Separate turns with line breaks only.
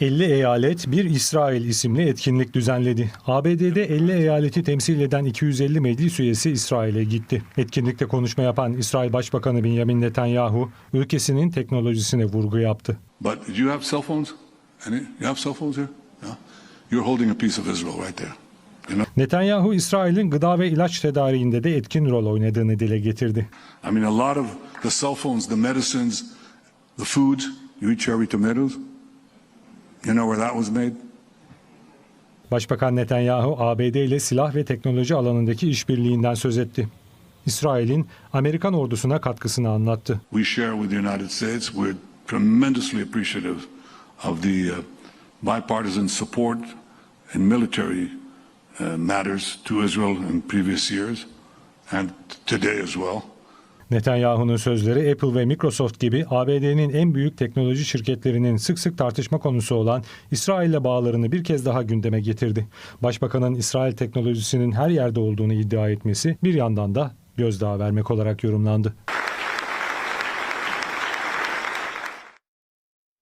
50 eyalet bir İsrail isimli etkinlik düzenledi. ABD'de 50 eyaleti temsil eden 250 meclis üyesi İsrail'e gitti. Etkinlikte konuşma yapan İsrail Başbakanı Benjamin Netanyahu ülkesinin teknolojisine vurgu yaptı.
But do you have cell phones? Any? You have cell phones here? Yeah. You're holding a piece of Israel right there.
Netanyahu İsrail'in gıda ve ilaç tedariğinde de etkin rol oynadığını dile getirdi.
I mean, a lot of the cell phones, the medicines, the food. You eat cherry tomatoes. You know where that was made?
Başbakan Netanyahu ABD ile silah ve teknoloji alanındaki işbirliğinden söz etti. İsrail'in Amerikan ordusuna katkısını anlattı.
We share with the United States. We're tremendously appreciative of the uh, bipartisan support in military uh, matters to Israel in previous years and today as well.
Netanyahu'nun sözleri Apple ve Microsoft gibi ABD'nin en büyük teknoloji şirketlerinin sık sık tartışma konusu olan İsrail'le bağlarını bir kez daha gündeme getirdi. Başbakanın İsrail teknolojisinin her yerde olduğunu iddia etmesi bir yandan da gözdağı vermek olarak yorumlandı.